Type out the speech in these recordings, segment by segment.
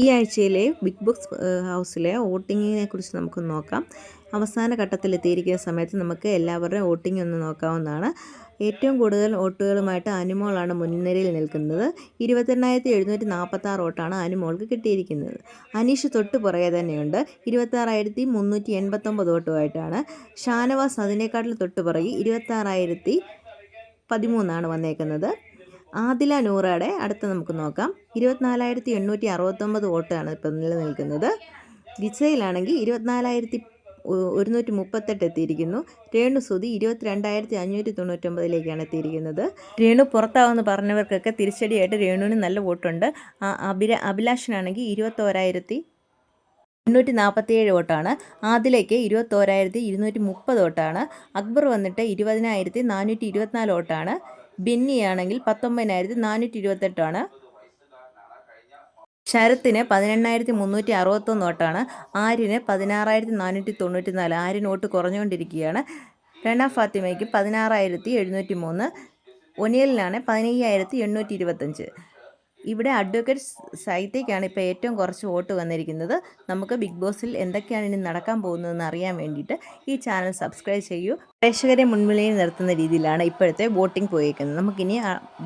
ഈ ആഴ്ചയിലെ big box ഹൗസിലെ വോട്ടിങ്ങിനെ കുറിച്ച് നമുക്ക് നോക്കാം. അവസാന ഘട്ടത്തിലെത്തിയിരിക്കുന്ന സമയത്ത് നമുക്ക് എല്ലാവരുടെയും വോട്ടിംഗ് ഒന്ന് നോക്കാവുന്നതാണ്. ഏറ്റവും കൂടുതൽ വോട്ടുകളുമായിട്ട് അനുമോളാണ് മുൻനിരയിൽ നിൽക്കുന്നത്. ഇരുപത്തെണ്ണായിരത്തി എഴുന്നൂറ്റി നാൽപ്പത്താറ് വോട്ടാണ് അനുമോൾക്ക് കിട്ടിയിരിക്കുന്നത്. അനീഷ് തൊട്ട് പുറകെ തന്നെയുണ്ട്. ഇരുപത്താറായിരത്തി മുന്നൂറ്റി എൺപത്തൊമ്പത് വോട്ടുമായിട്ടാണ്. ഷാനവാസ് അതിനേക്കാട്ടിൽ തൊട്ട് പുറകെ ഇരുപത്താറായിരത്തി പതിമൂന്നാണ് വന്നേക്കുന്നത്. ആദില നൂറയുടെ അടുത്ത് നമുക്ക് നോക്കാം. ഇരുപത്തിനാലായിരത്തി എണ്ണൂറ്റി അറുപത്തൊമ്പത് വോട്ടാണ് ഇപ്പം നിലനിൽക്കുന്നത്. ഗിസയിലാണെങ്കിൽ ഇരുപത്തിനാലായിരത്തി ഒരുന്നൂറ്റി മുപ്പത്തെട്ട് എത്തിയിരിക്കുന്നു. രേണു സുതി ഇരുപത്തിരണ്ടായിരത്തി അഞ്ഞൂറ്റി തൊണ്ണൂറ്റൊമ്പതിലേക്കാണ് എത്തിയിരിക്കുന്നത്. രേണു പുറത്താവെന്ന് പറഞ്ഞവർക്കൊക്കെ തിരിച്ചടിയായിട്ട് രേണുവിന് നല്ല വോട്ടുണ്ട്. ആ അഭില അഭിലാഷനാണെങ്കിൽ ഇരുപത്തോരായിരത്തി എണ്ണൂറ്റി നാൽപ്പത്തിയേഴ് വോട്ടാണ്. ആദിലേക്ക് ഇരുപത്തോരായിരത്തി ഇരുന്നൂറ്റി മുപ്പത് വോട്ടാണ്. അക്ബർ വന്നിട്ട് ഇരുപതിനായിരത്തി നാനൂറ്റി ഇരുപത്തിനാല് വോട്ടാണ്. ബെന്നിയാണെങ്കിൽ പത്തൊമ്പതിനായിരത്തി നാനൂറ്റി ഇരുപത്തെട്ടാണ് ശരത്തിന് പതിനെണ്ണായിരത്തി മുന്നൂറ്റി അറുപത്തൊന്ന് വോട്ടാണ്. ആര്യന് പതിനാറായിരത്തി നാനൂറ്റി തൊണ്ണൂറ്റി നാല് ആര്യന് വോട്ട് കുറഞ്ഞുകൊണ്ടിരിക്കുകയാണ്. രണ ഫാത്തിമയ്ക്ക് പതിനാറായിരത്തി എഴുന്നൂറ്റി മൂന്ന് ഒനിയലിനാണ് പതിനയ്യായിരത്തി എണ്ണൂറ്റി ഇരുപത്തഞ്ച് ഇവിടെ അഡ്വക്കേറ്റ് സൈത്തേക്കാണ് ഇപ്പോൾ ഏറ്റവും കുറച്ച് വോട്ട് വന്നിരിക്കുന്നത്. നമുക്ക് ബിഗ് ബോസിൽ എന്തൊക്കെയാണ് ഇനി നടക്കാൻ പോകുന്നതെന്ന് അറിയാൻ വേണ്ടിയിട്ട് ഈ ചാനൽ സബ്സ്ക്രൈബ് ചെയ്യൂ. പ്രേക്ഷകരെ മുൻവിലയിൽ നിർത്തുന്ന രീതിയിലാണ് ഇപ്പോഴത്തെ വോട്ടിംഗ് പോയേക്കുന്നത്. നമുക്കിനി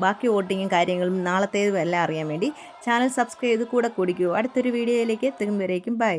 ബാക്കി വോട്ടിങ്ങും കാര്യങ്ങളും നാളത്തേതും എല്ലാം അറിയാൻ വേണ്ടി ചാനൽ സബ്സ്ക്രൈബ് ചെയ്ത് കൂടെ കൂടിക്കൂ. അടുത്തൊരു വീഡിയോയിലേക്ക് എത്തുമ്പോഴേക്കും ബൈ